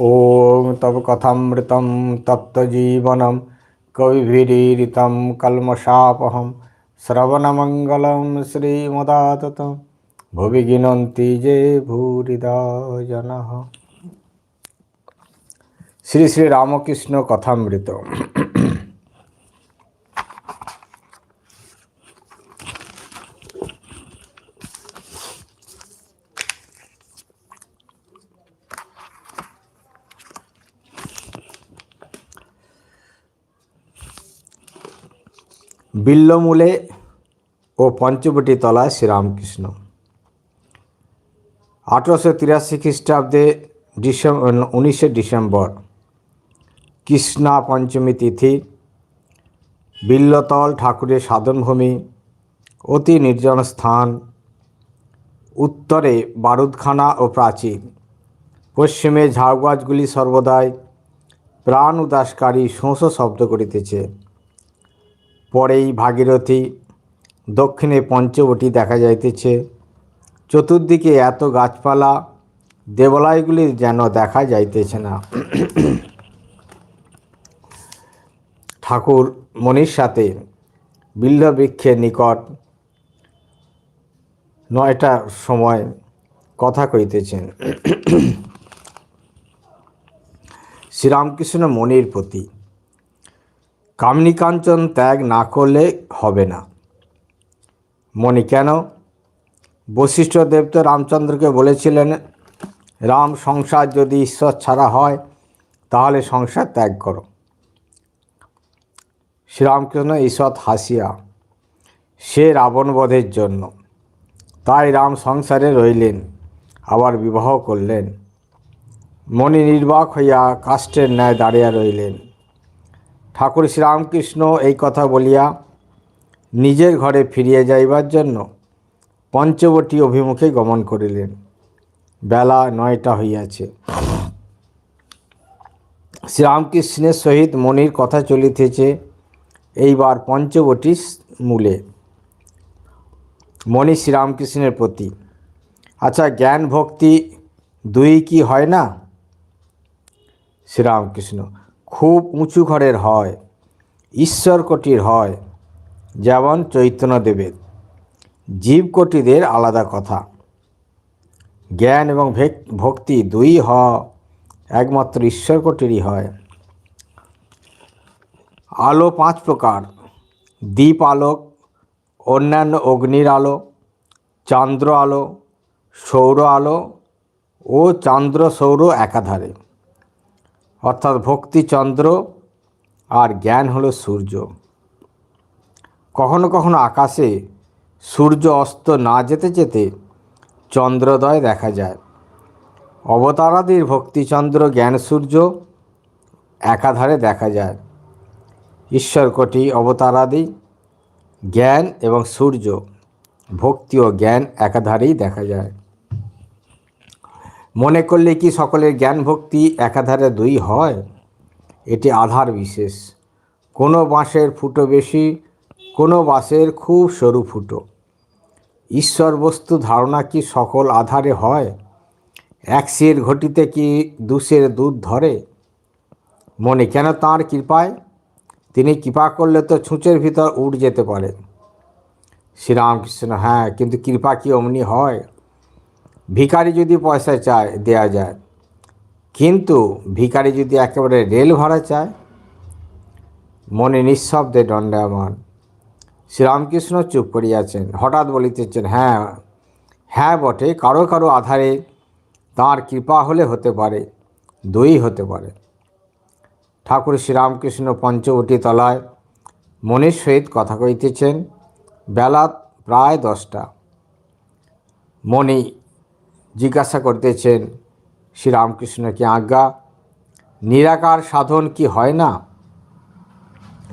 ॐ तव कथामृतं तप्तजीवनं कविभिरीरितं कल्मषापहं श्रवणमङ्गलं श्रीमदाततं भुवि गिनन्ति जे भूरिदा जनः শ্রী শ্রী রামকৃষ্ণ কথামৃত বিল্লমূলে ও পঞ্চবটি তলায় শ্রীরামকৃষ্ণ। আঠারোশো তিরাশি খ্রিস্টাব্দে ডিসেম্বর উনিশে ডিসেম্বর, কৃষ্ণা পঞ্চমী তিথি, বিল্লতল ঠাকুরের সাধনভূমি, অতি নির্জন স্থান, উত্তরে বারুদখানা ও প্রাচীর পশ্চিমে ঝাউগাছগুলি সর্বদাই প্রাণ উদাসকারী শোঁসো শব্দ করিতেছে। পরেই ভাগীরথী দক্ষিণে পঞ্চবটি দেখা যাইতেছে। চতুর্দিকে এত গাছপালা, দেবালয়গুলি যেন দেখা যাইতেছে না। ঠাকুর মনির সাথে বিল্লবৃক্ষের নিকট নয়টার সময় কথা কইতেছেন। শ্রীরামকৃষ্ণ মনির প্রতি কামনিকাঞ্চন ত্যাগ না করলে হবে না। মণি কেন? বশিষ্ঠ দেব তো রামচন্দ্রকে বলেছিলেন, রাম সংসার যদি ঈশ্বর ছাড়া হয়, তাহলে সংসার ত্যাগ করো। শ্রীরামকৃষ্ণ ঈশ্বর হাসিয়া সে রাবণবধের জন্য তাই রাম সংসারে রইলেন, আবার বিবাহ করলেন। মণি নির্বাক হইয়া কাষ্টের ন্যায় দাঁড়িয়ে রইলেন। ঠাকুর শ্রীরামকৃষ্ণ এই কথা বলিয়া নিজের ঘরে ফিরিয়ে যাইবার জন্য পঞ্চবটী অভিমুখে গমন করিলেন। বেলা নয়টা হইয়াছে। শ্রীরামকৃষ্ণের সহিত মনির কথা চলিতেছে এইবার পঞ্চবটী মূলে। মণি শ্রীরামকৃষ্ণের প্রতি আচ্ছা জ্ঞান ভক্তি দুই কি হয় না? শ্রীরামকৃষ্ণ খুব উঁচু ঘরের হয় ঈশ্বর কোটির হয়, যেমন চৈতন্যদেবের। জীবকোটিদের আলাদা কথা। জ্ঞান এবং ভক্তি দুই হ, একমাত্র ঈশ্বর কোটিরই হয়। আলো পাঁচ প্রকার। দ্বীপ আলোক অন্যান্য অগ্নির আলো, চান্দ্র আলো, সৌর আলো ও চান্দ্র সৌর একাধারে। অর্থাৎ ভক্তি চন্দ্র আর জ্ঞান হলো সূর্য। কখনো কখনো আকাশে সূর্য অস্ত না যেতে যেতে চন্দ্রোদয় দেখা যায়। অবতারাদির ভক্তিচন্দ্র জ্ঞান সূর্য একাধারে দেখা যায়। ঈশ্বর কোটি অবতারাদি, জ্ঞান এবং সূর্য, ভক্তি ও জ্ঞান একাধারেই দেখা যায়। মনে করলে কি সকলের জ্ঞান ভক্তি একাধারে দুই হয়? এটি আধার বিশেষ। কোনো বাঁশের ফুটো বেশি, কোনো বাঁশের খুব সরু ফুটো। ঈশ্বর বস্তু ধারণা কি সকল আধারে হয়? এক সের ঘটিতে কি দুশের দুধ ধরে? মনে কেন তাঁর কৃপায়? তিনি কৃপা করলে তো ছুঁচের ভিতর উঠ যেতে পারে। শ্রীরামকৃষ্ণ হ্যাঁ কিন্তু কৃপা কি অমনি হয়? ভিকারি যদি পয়সা চায়, দেয়া যায়। কিন্তু ভিকারি যদি একেবারে রেল ভাড়া চায়, মনে নিঃশব্দে দণ্ডায়মান। শ্রীরামকৃষ্ণ চুপ করিয়াছেন, হঠাৎ বলিতেছেন হ্যাঁ হ্যাঁ বটে, কারও কারও আধারে তাঁর কৃপা হলে হতে পারে, দুই হতে পারে। ঠাকুর শ্রীরামকৃষ্ণ পঞ্চবটি তলায় মনের সহিত কথা কইতেছেন বেলা প্রায় দশটা। মণি জিজ্ঞাসা করতেছেন শ্রীরামকৃষ্ণকে আজ্ঞা? নিরাকার সাধন কি হয় না?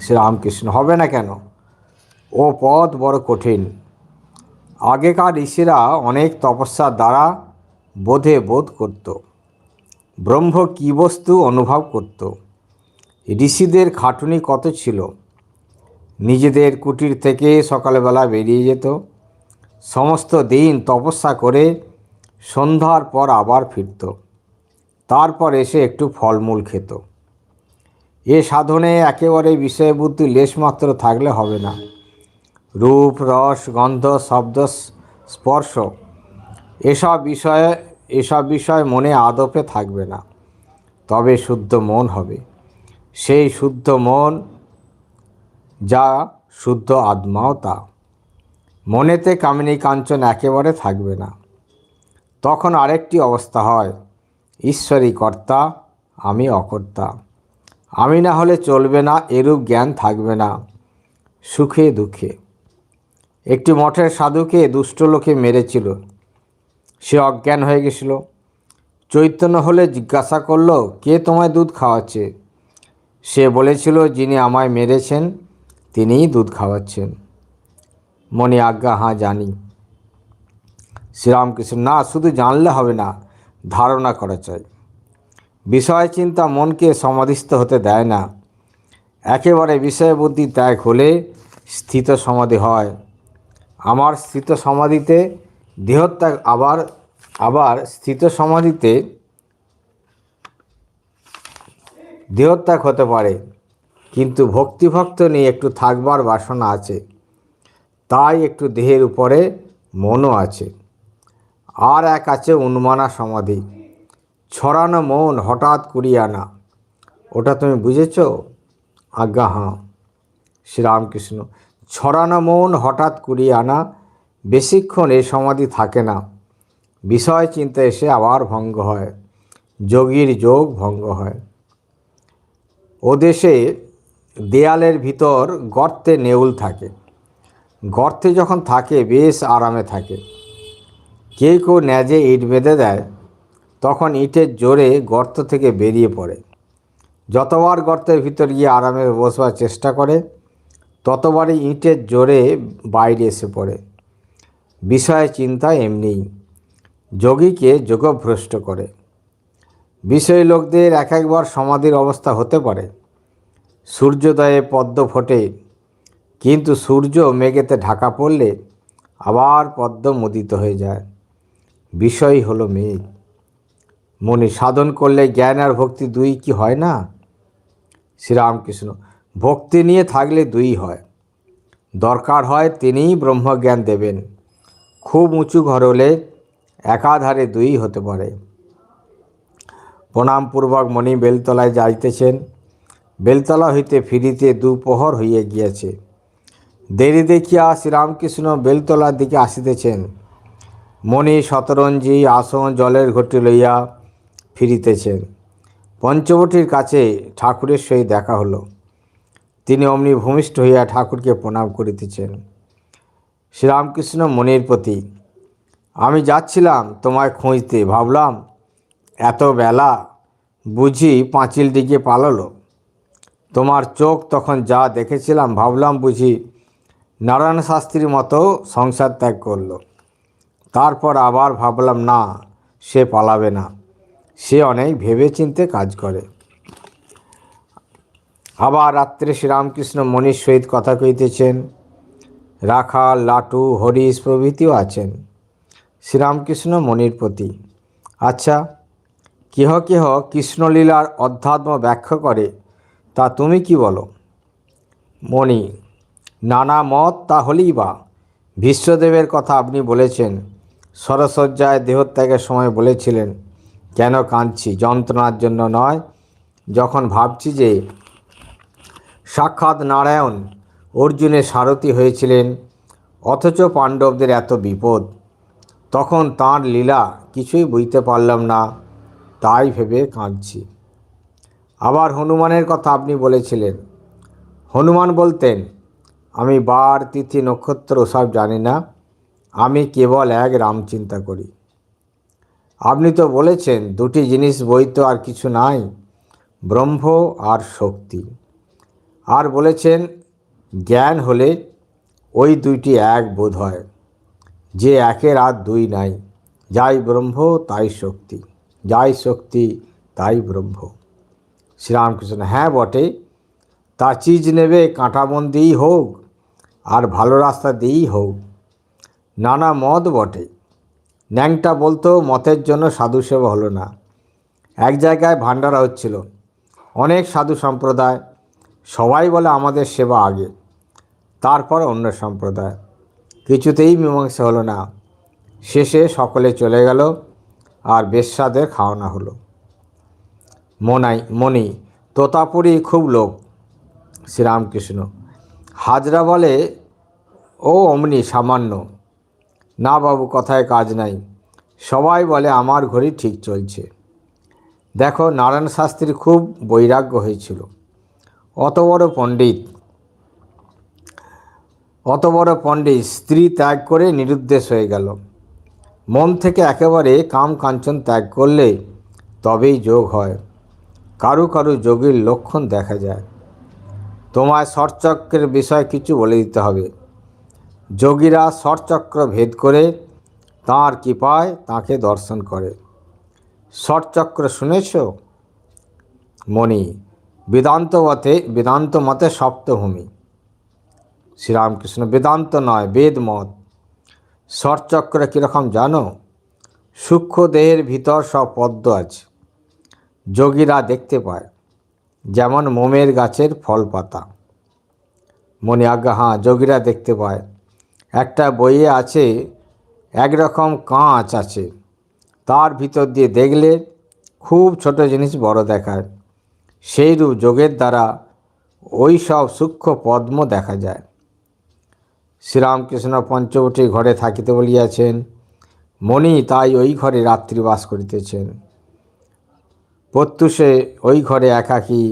শ্রীরামকৃষ্ণ হবে না কেন? ও পথ বড় কঠিন। আগেকার ঋষিরা অনেক তপস্যার দ্বারা বোধে বোধ করত। ব্রহ্ম কী বস্তু অনুভব করত? ঋষিদের খাটুনি কত ছিল? নিজেদের কুটির থেকে সকালবেলা বেরিয়ে যেত। সমস্ত দিন তপস্যা করে সন্ধ্যার পর আবার ফিরত। তারপর এসে একটু ফলমূল খেত। এ সাধনে একেবারে বিষয়বুদ্ধি লেশমাত্র থাকলে হবে না। রূপ, রস, গন্ধ, শব্দ স্পর্শ, এসব বিষয়ে, এসব বিষয় মনে আদপে থাকবে না। তবে শুদ্ধ মন হবে। সেই শুদ্ধ মন যা শুদ্ধ আত্মাও তা। মনেতে কামিনী কাঞ্চন একেবারে থাকবে না। তখন আরেকটি অবস্থা হয়। ঈশ্বরই কর্তা, আমি অকর্তা। আমি না হলে চলবে না, এরূপ জ্ঞান থাকবে না, সুখে দুঃখে। একটি মঠের সাধুকে দুষ্ট লোকে মেরেছিল। সে অজ্ঞান হয়ে গেছিল। চৈতন্য হলে জিজ্ঞাসা করল, কে তোমায় দুধ খাওয়াচ্ছে? সে বলেছিল, যিনি আমায় মেরেছেন, তিনিই দুধ খাওয়াচ্ছেন। মনে আজ্ঞা, হাঁ, জানি। শ্রীরামকৃষ্ণ, না, শুধু জানলে হবে না, ধারণা করা চাই। বিষয় চিন্তা মনকে সমাধিস্থ হতে দেয় না। একেবারে বিষয় বুদ্ধি ত্যাগ হলে স্থিত সমাধি হয়। আমার স্থিত সমাধিতে দেহত্যাগ আবার আবার স্থিত সমাধিতে দেহত্যাগ হতে পারে। কিন্তু ভক্তিভক্ত নিয়ে একটু থাকবার বাসনা আছে। তাই একটু দেহের উপরে মনও আছে। আর এক আছে উন্মানা সমাধি। ছড়ানো মন হঠাৎ করিয়ে আনা। ওটা তুমি বুঝেছ? আজ্ঞা, হাঁ। শ্রীরামকৃষ্ণ, ছড়ানো মন হঠাৎ করিয়ে আনা। বেশিক্ষণ এই সমাধি থাকে না। বিষয় চিন্তা এসে আবার ভঙ্গ হয়। যোগীর যোগ ভঙ্গ হয়। ও দেশে দেয়ালের ভিতর গর্তে নেউল থাকে। গর্তে যখন থাকে, বেশ আরামে থাকে। কেউ কেউ ন্যাজে ইট বেঁধে দেয়, তখন ইটের জোরে গর্ত থেকে বেরিয়ে পড়ে। যতবার গর্তের ভিতর গিয়ে আরামে বসবার চেষ্টা করে, ততবারই ইটের জোরে বাইরে এসে পড়ে। বিষয় চিন্তা এমনিই। যোগীকে যোগভ্রষ্ট করে। বিষয় লোকদের এক একবার সমাধির অবস্থা হতে পারে। সূর্যোদয়ে পদ্ম ফোটে, কিন্তু সূর্য মেঘেতে ঢাকা পড়লে আবার পদ্ম মুদিত হয়ে যায়। বিষয় হলো মেঘ মনে, সাধন করলে জ্ঞান আর ভক্তি দুই কি হয় না? শ্রীরামকৃষ্ণ, ভক্তি নিয়ে থাকলে দুই হয়। দরকার হয় তিনিই ব্রহ্মজ্ঞান দেবেন। খুব উঁচু ঘর হলে একাধারে দুই হতে পারে। প্রণামপূর্বক মণি বেলতলায় যাইতেছেন। বেলতলা হইতে ফিরিতে দুপহর হইয়া গিয়াছে। দেরি দেখিয়া শ্রীরামকৃষ্ণ বেলতলার দিকে আসিতেছেন। মণি শতরঞ্জি আসন জলের ঘটি লইয়া ফিরিতেছেন পঞ্চবটির কাছে ঠাকুরের সহিত দেখা হলো। তিনি অমনি ভূমিষ্ঠ হইয়া ঠাকুরকে প্রণাম করিতেছেন। শ্রীরামকৃষ্ণ মনির প্রতি, আমি যাচ্ছিলাম তোমায় খুঁজতে, ভাবলাম এত বেলা বুঝি পাঁচিল দিকে পালালো। তোমার চোখ তখন যা দেখেছিলাম, ভাবলাম বুঝি নারায়ণ শাস্ত্রীর মতো সংসার ত্যাগ করল। তারপর আবার ভাবলাম, না, সে পালাবে না। সে অনেক ভেবে চিনতে কাজ করে। আবার রাত্রে শ্রীরামকৃষ্ণ মনির সহিত কথা কইতেছেন। রাখাল, লাটু, হরিশ প্রভৃতিও আছেন শ্রীরামকৃষ্ণ মনির প্রতি। আচ্ছা কেহ কেহ কৃষ্ণলীলার অধ্যাত্ম ব্যাখ্যা করে, তা তুমি কি বলো? মণি, নানা মত তা হলেই বা। বিশ্বদেবের কথা আপনি বলেছেন সরসজ্জায় দেহত্যাগের সময় বলেছিলেন, কেন কাঁদছি? যন্ত্রণার জন্য নয়। যখন ভাবছি যে সাক্ষাৎ নারায়ণ অর্জুনের সারথি হয়েছিলেন, অথচ পাণ্ডবদের এত বিপদ, তখন তাঁর লীলা কিছুই বুঝতে পারলাম না, তাই ভেবে কাঁদছি। আবার হনুমানের কথা আপনি বলেছিলেন। হনুমান বলতেন, আমি বার, তিথি, নক্ষত্র, ওসব জানি না আমি কেবল এক রাম চিন্তা করি। আপনি তো বলেছেন, দুটি জিনিস বই তো আর কিছু নাই, ব্রহ্ম আর শক্তি। আর বলেছেন, জ্ঞান হলে ওই দুইটি এক বোধ হয়, যে একের আর দুই নাই, যাই ব্রহ্ম তাই শক্তি, যাই শক্তি তাই ব্রহ্ম। শ্রীরামকৃষ্ণ হ্যাঁ বটে, তা চিজ নেবে, কাঁটাবন দিয়েই হোক, আর ভালো রাস্তা দিয়েই হোক নানা মত বটে। ন্যাংটা বলতো, মতের জন্য সাধু সেবা হলো না। এক জায়গায় ভান্ডারা হচ্ছিল। অনেক সাধু সম্প্রদায়, সবাই বলে আমাদের সেবা আগে, তারপর অন্য সম্প্রদায়। কিছুতেই মীমাংসা হলো না। শেষে সকলে চলে গেল আর বেশ্যাদের খাওয়ানো হলো। মনাই মনি তোতাপুরি খুব লোক, শ্রীরামকৃষ্ণ। হাজরা বলে, ও অমনি সামান্য। না বাবু, কথায় কাজ নাই। সবাই বলে, আমার ঘড়ি ঠিক চলছে। দেখো, নারায়ণ শাস্ত্রীর খুব বৈরাগ্য হয়েছিল। অত বড় পণ্ডিত, অত বড় পণ্ডিত স্ত্রী ত্যাগ করে নিরুদ্দেশ হয়ে গেল। মন থেকে একেবারে কাম কাঞ্চন ত্যাগ করলে তবেই যোগ হয়। কারু কারু যোগীর লক্ষণ দেখা যায়। তোমায় ষটচক্রের বিষয় কিছু বলে দিতে হবে। যোগীরা ষটচক্র ভেদ করে তাঁর কৃপায় তাকে দর্শন করে। ষটচক্র শুনেছ? মণি বেদান্ত মতে বেদান্ত মতে সপ্তভূমি। শ্রীরামকৃষ্ণ, বেদান্ত নয় বেদ মত ষটচক্র কীরকম জানো? সূক্ষ্ম দেহের ভিতর সব পদ্ম আছে, যোগীরা দেখতে পায়, যেমন মোমের গাছের ফল পাতা মনে আজ্ঞা হাঁ যোগীরা দেখতে পায়। একটা বইয়ে আছে, একরকম কাঁচ আছে। তার ভিতর দিয়ে দেখলে খুব ছোট জিনিস বড় দেখায় সেইরূপ যোগের দ্বারা ওই সব সূক্ষ্ম পদ্ম দেখা যায়। শ্রীরামকৃষ্ণ পঞ্চবটী ঘরে থাকিতে বলিয়াছেন, মণি তাই ওই ঘরে রাত্রিবাস করিতেছেন। প্রত্যুষে ওই ঘরে একাকী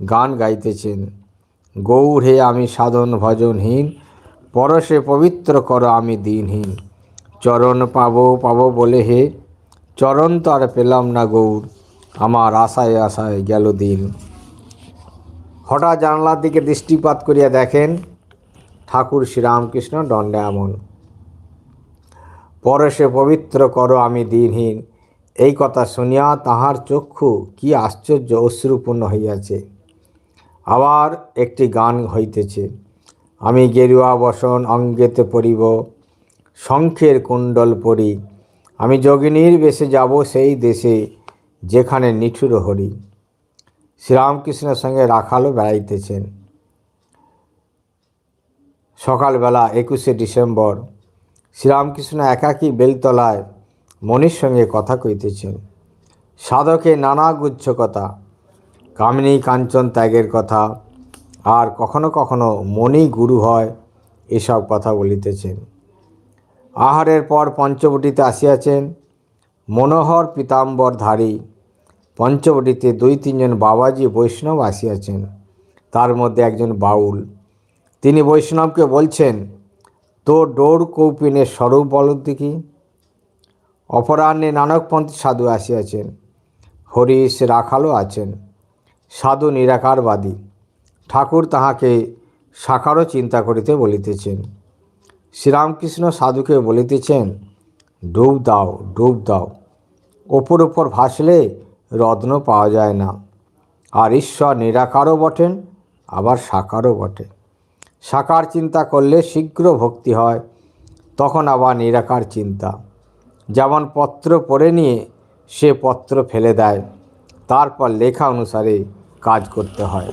গান গাইতেছেন। গৌর হে আমি সাধন ভজনহীন পরশে পবিত্র কর আমি দিনহীন চরণ পাবো পাবো বলে হে। চরণ তো আর পেলাম না গৌর, আমার আশায় আশায় গেল দিন। হঠাৎ জানলার দিকে দৃষ্টিপাত করিয়া দেখেন, ঠাকুর শ্রীরামকৃষ্ণ দণ্ডে এমন পরশে পবিত্র করো আমি দিনহীন এই কথা শুনিয়া তাহার চক্ষু কি আশ্চর্য অশ্রুপূর্ণ হইয়াছে। আবার একটি গান হইতেছে। আমি গেরুয়া বসন অঙ্গেতে পরিব, শঙ্খের কুণ্ডল পরি। আমি যোগিনীর বেশে যাব সেই দেশে যেখানে নিঠুর হরি। শ্রীরামকৃষ্ণের সঙ্গে রাখালও বেড়াইতেছেন। সকালবেলা একুশে ডিসেম্বর, শ্রীরামকৃষ্ণ একাকী বেলতলায় মনির সঙ্গে কথা কইতেছেন। সাধকে নানা গুচ্ছ কথা, কামিনী কাঞ্চন ত্যাগের কথা আর কখনো কখনো মনি গুরু হয় এসব কথা বলিতেছেন। আহারের পর পঞ্চবটিতে আসিয়াছেন, মনোহর পীতাম্বর ধারী পঞ্চবটিতে দুই তিনজন বাবাজি বৈষ্ণব আসিয়াছেন, তার মধ্যে একজন বাউল। তিনি বৈষ্ণবকে বলছেন তো ডোর কৌপিনের স্বরূপ বল দেখি? অপরাহ্নে নানকপন্থী সাধু আসিয়াছেন, হরিশ রাখালও আছেন, সাধু নিরাকারবাদী। ঠাকুর তাহাকে সাকারও চিন্তা করিতে বলিতেছেন। শ্রীরামকৃষ্ণ সাধুকে বলিতেছেন, ডুব দাও ডুব দাও। ওপর ওপর ভাসলে রত্ন পাওয়া যায় না। আর ঈশ্বর নিরাকারও বটেন, আবার সাকারও বটে। সাকার চিন্তা করলে শীঘ্র ভক্তি হয়, তখন আবার নিরাকার চিন্তা। যেমন পত্র পড়ে নিয়ে সে পত্র ফেলে দেয়, তারপর লেখা অনুসারে কাজ করতে হয়।